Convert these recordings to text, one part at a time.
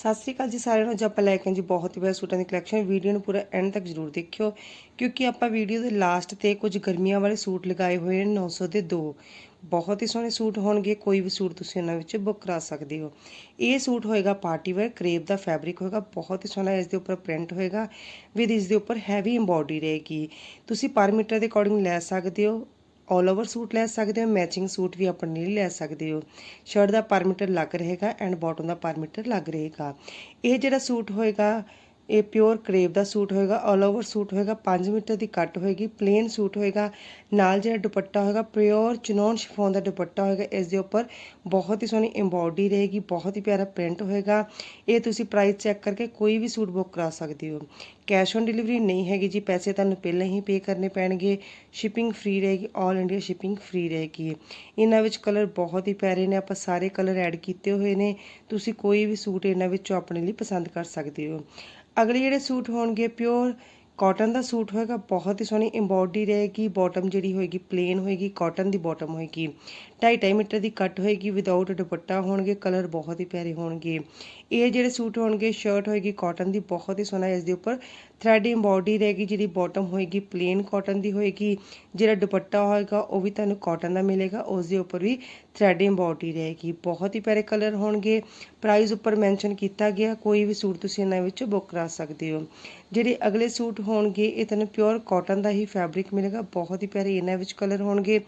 ਸਤਿ ਸ੍ਰੀ ਅਕਾਲ ਜੀ ਸਾਰਿਆਂ ਨੂੰ। ਅੱਜ ਆਪਾਂ ਲੈ ਕੇ ਜੀ ਬਹੁਤ ਹੀ ਵਧੀਆ ਸੂਟਾਂ ਦੀ ਕਲੈਕਸ਼ਨ ਵੀਡੀਓ ਨੂੰ ਪੂਰਾ ਐਂਡ ਤੱਕ ਜ਼ਰੂਰ ਦੇਖਿਓ, ਕਿਉਂਕਿ ਆਪਾਂ ਵੀਡੀਓ ਦੇ ਲਾਸਟ ਤੇ ਕੁਝ ਗਰਮੀਆਂ ਵਾਲੇ ਸੂਟ ਲਗਾਏ ਹੋਏ ਨੇ 900 ਦੇ ਦੋ। ਬਹੁਤ ਹੀ ਸੋਹਣੇ ਸੂਟ ਹੋਣਗੇ, ਕੋਈ ਵੀ ਸੂਟ ਤੁਸੀਂ ਉਹਨਾਂ ਵਿੱਚ ਬੁੱਕ ਕਰਾ ਸਕਦੇ ਹੋ। ਇਹ ਸੂਟ ਹੋਏਗਾ ਪਾਰਟੀ ਵੇਅਰ ਕਰੇਪ ਦਾ ਫੈਬਰਿਕ ਹੋਏਗਾ, ਬਹੁਤ ਹੀ ਸੋਹਣਾ ਇਸ ਦੇ ਉੱਪਰ ਪ੍ਰਿੰਟ ਹੋਏਗਾ ਵਿਦ ਇਸ ਦੇ ਉੱਪਰ ਹੈਵੀ ਐਮਬੋਡੀ ਰਹੇਗੀ। ਤੁਸੀਂ ਪਰ ਮੀਟਰ ਦੇ ਅਕੋਰਡਿੰਗ ਲੈ ਸਕਦੇ ਹੋ। ਆਲ ਓਵਰ ਸੂਟ ਲੈ ਸਕਦੇ ਹੋ ਮੈਚਿੰਗ ਸੂਟ ਵੀ ਆਪਣੇ ਲਈ ਲੈ ਸਕਦੇ ਹੋ। ਸ਼ਰਟ ਦਾ ਪਰ ਮੀਟਰ ਲੱਗ ਰਹੇਗਾ ਐਂਡ ਬਾਟਮ ਦਾ ਪਰ ਮੀਟਰ ਲੱਗ ਰਹੇਗਾ। ਇਹ ਜਿਹੜਾ ਸੂਟ ਹੋਏਗਾ, ਇਹ ਪਿਓਰ ਕਰੇਪ ਦਾ ਸੂਟ ਹੋਏਗਾ ਆਲ ਓਵਰ ਸੂਟ ਹੋਏਗਾ 5 ਮੀਟਰ ਦੀ ਕੱਟ ਹੋਏਗੀ ਪਲੇਨ ਸੂਟ ਹੋਏਗਾ, ਨਾਲ ਜਿਹੜਾ ਦੁਪੱਟਾ ਹੋਏਗਾ ਪਿਓਰ ਚਨੌਨ ਸ਼ਿਫੋਨ ਦਾ ਦੁਪੱਟਾ ਹੋਏਗਾ, ਇਸ ਦੇ ਉੱਪਰ ਬਹੁਤ ਹੀ ਸੋਹਣੀ ਐਮਬੋਡੀ ਰਹੇਗੀ, ਬਹੁਤ ਹੀ ਪਿਆਰਾ ਪ੍ਰਿੰਟ ਹੋਏਗਾ। ਇਹ ਤੁਸੀਂ ਪ੍ਰਾਈਸ ਚੈੱਕ ਕਰਕੇ ਕੋਈ ਵੀ ਸੂਟ ਬੁੱਕ ਕਰਾ ਸਕਦੇ ਹੋ। ਕੈਸ਼ ਔਨ ਡਿਲੀਵਰੀ ਨਹੀਂ ਹੈਗੀ ਜੀ, ਪੈਸੇ ਤੁਹਾਨੂੰ ਪਹਿਲਾਂ ਹੀ ਪੇ ਕਰਨੇ ਪੈਣਗੇ। ਸ਼ਿਪਿੰਗ ਫ੍ਰੀ ਰਹੇਗੀ ਆਲ ਇੰਡੀਆ ਸ਼ਿਪਿੰਗ ਫ੍ਰੀ ਰਹੇਗੀ ਇਹਨਾਂ ਵਿੱਚ ਕਲਰ ਬਹੁਤ ਹੀ ਪਿਆਰੇ ਨੇ, ਆਪਾਂ ਸਾਰੇ ਕਲਰ ਐਡ ਕੀਤੇ ਹੋਏ ਨੇ। ਤੁਸੀਂ ਕੋਈ ਵੀ ਸੂਟ ਇਹਨਾਂ ਵਿੱਚੋਂ ਆਪਣੇ ਲਈ ਪਸੰਦ ਕਰ ਸਕਦੇ ਹੋ। ਅਗਲੇ ਜਿਹੜੇ ਸੂਟ ਹੋਣਗੇ ਪਿਓਰ ਕਾਟਨ ਦਾ ਸੂਟ ਹੋਏਗਾ, ਬਹੁਤ ਹੀ ਸੋਹਣੀ ਐਮਬੋਡੀ ਰਹੇਗੀ ਬਾਟਮ ਜਿਹੜੀ ਹੋਏਗੀ ਪਲੇਨ ਹੋਏਗੀ ਕਾਟਨ ਦੀ ਬਾਟਮ ਹੋਏਗੀ। 2.5 ਮੀਟਰ ਦੀ ਕੱਟ ਹੋਏਗੀ ਵਿਦਆਊਟ ਦੁਪੱਟਾ ਹੋਣਗੇ ਕਲਰ ਬਹੁਤ ਹੀ ਪਿਆਰੇ ਹੋਣਗੇ। ਇਹ ਜਿਹੜੇ ਸੂਟ ਹੋਣਗੇ ਸ਼ਰਟ ਹੋਏਗੀ ਕਾਟਨ ਦੀ, ਬਹੁਤ ਹੀ ਸੋਹਣਾ ਇਸ ਦੇ ਉੱਪਰ ਥ੍ਰੈਡ ਐਮਬੋਡੀ ਰਹੇਗੀ, ਜਿਹੜੀ ਬਾਟਮ ਹੋਏਗੀ ਪਲੇਨ ਕਾਟਨ ਦੀ ਹੋਏਗੀ। ਜਿਹੜਾ ਦੁਪੱਟਾ ਹੋਏਗਾ, ਉਹ ਵੀ ਤੁਹਾਨੂੰ ਕਾਟਨ ਦਾ ਮਿਲੇਗਾ। ਉਸ ਦੇ ਉੱਪਰ ਵੀ ਥਰੈਡ ਐਮਬੋਡੀ ਰਹੇਗੀ। ਬਹੁਤ ਹੀ ਪਿਆਰੇ ਕਲਰ ਹੋਣਗੇ। ਪ੍ਰਾਈਸ ਉੱਪਰ ਮੈਂਸ਼ਨ ਕੀਤਾ ਗਿਆ। ਕੋਈ ਵੀ ਸੂਟ ਤੁਸੀਂ ਇਹਨਾਂ ਵਿੱਚ ਬੁੱਕ ਕਰਾ ਸਕਦੇ ਹੋ। ਜਿਹੜੇ ਅਗਲੇ ਸੂਟ ਹੋਣਗੇ, ਇਹ ਤੁਹਾਨੂੰ ਪਿਓਰ ਕਾਟਨ ਦਾ ਹੀ ਫੈਬਰਿਕ ਮਿਲੇਗਾ। ਬਹੁਤ ਹੀ ਪਿਆਰੇ ਇਹਨਾਂ ਵਿੱਚ ਕਲਰ ਹੋਣਗੇ।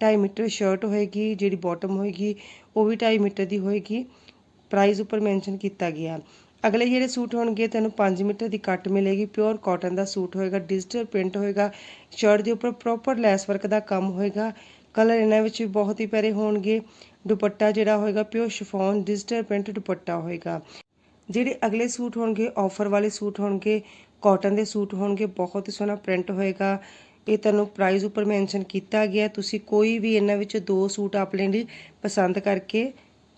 2.5 ਮੀਟਰ ਸ਼ਰਟ ਹੋਏਗੀ, ਜਿਹੜੀ ਬਾਟਮ ਹੋਏਗੀ, ਉਹ ਵੀ 2.5 ਮੀਟਰ ਦੀ ਹੋਏਗੀ। ਪ੍ਰਾਈਸ ਉੱਪਰ ਮੈਂਸ਼ਨ ਕੀਤਾ ਗਿਆ। ਅਗਲੇ ਜਿਹੜੇ ਸੂਟ ਹੋਣਗੇ ਤੁਹਾਨੂੰ 5 ਮੀਟਰ ਦੀ ਕੱਟ ਮਿਲੇਗੀ ਪਿਓਰ ਕਾਟਨ ਦਾ ਸੂਟ ਹੋਏਗਾ ਡਿਜੀਟਲ ਪ੍ਰਿੰਟ ਹੋਏਗਾ ਸ਼ਰਟ ਦੇ ਉੱਪਰ ਪ੍ਰੋਪਰ ਲੈਸ ਵਰਕ ਦਾ ਕੰਮ ਹੋਏਗਾ ਕਲਰ ਇਹਨਾਂ ਵਿੱਚ ਵੀ ਬਹੁਤ ਹੀ ਪਿਆਰੇ ਹੋਣਗੇ, ਦੁਪੱਟਾ ਜਿਹੜਾ ਹੋਏਗਾ pure chiffon digital print dupatta ਹੋਏਗਾ। ਜਿਹੜੇ ਅਗਲੇ ਸੂਟ ਹੋਣਗੇ ਆਫਰ ਵਾਲੇ ਸੂਟ ਹੋਣਗੇ ਕਾਟਨ ਦੇ ਸੂਟ ਹੋਣਗੇ, ਬਹੁਤ ਹੀ ਸੋਹਣਾ ਪ੍ਰਿੰਟ ਹੋਏਗਾ। ਇਹ ਤੁਹਾਨੂੰ ਪ੍ਰਾਈਸ ਉੱਪਰ ਮੈਂਸ਼ਨ ਕੀਤਾ ਗਿਆ, ਤੁਸੀਂ ਕੋਈ ਵੀ ਇਹਨਾਂ ਵਿੱਚ ਦੋ ਸੂਟ ਆਪਣੇ ਲਈ ਪਸੰਦ ਕਰਕੇ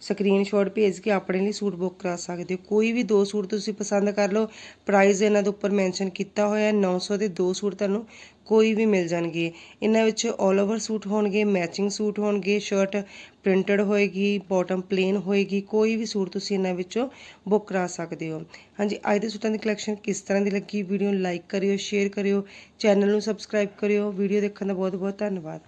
ਸਕਰੀਨਸ਼ਾਟ ਭੇਜ ਕੇ ਆਪਣੇ ਲਈ ਸੂਟ ਬੁੱਕ ਕਰਾ ਸਕਦੇ ਹੋ। ਕੋਈ ਵੀ ਦੋ ਸੂਟ ਤੁਸੀਂ ਪਸੰਦ ਕਰ ਲਓ। ਪ੍ਰਾਈਸ ਇਹਨਾਂ ਦੇ ਉੱਪਰ ਮੈਂਸ਼ਨ ਕੀਤਾ ਹੋਇਆ ਹੈ। 900 ਦੇ ਦੋ ਸੂਟ ਤੁਹਾਨੂੰ ਕੋਈ ਵੀ ਮਿਲ ਜਾਣਗੇ। ਇਹਨਾਂ ਵਿੱਚ 올 ਓਵਰ ਸੂਟ ਹੋਣਗੇ ਮੈਚਿੰਗ ਸੂਟ ਹੋਣਗੇ ਸ਼ਰਟ ਪ੍ਰਿੰਟਡ ਹੋਏਗੀ ਬਾਟਮ ਪਲੇਨ ਹੋਏਗੀ, ਕੋਈ ਵੀ ਸੂਟ ਤੁਸੀਂ ਇਹਨਾਂ ਵਿੱਚੋਂ ਬੁੱਕ ਕਰਾ ਸਕਦੇ ਹੋ। ਹਾਂਜੀ, ਅੱਜ ਦੇ ਸੂਟਾਂ ਦੀ ਕਲੈਕਸ਼ਨ ਕਿਸ ਤਰ੍ਹਾਂ ਦੀ ਲੱਗੀ? ਵੀਡੀਓ ਨੂੰ ਲਾਈਕ ਕਰਿਓ ਸ਼ੇਅਰ ਕਰਿਓ ਚੈਨਲ ਨੂੰ ਸਬਸਕ੍ਰਾਈਬ ਕਰਿਓ। ਵੀਡੀਓ ਦੇਖਣ ਦਾ ਬਹੁਤ ਬਹੁਤ ਧੰਨਵਾਦ।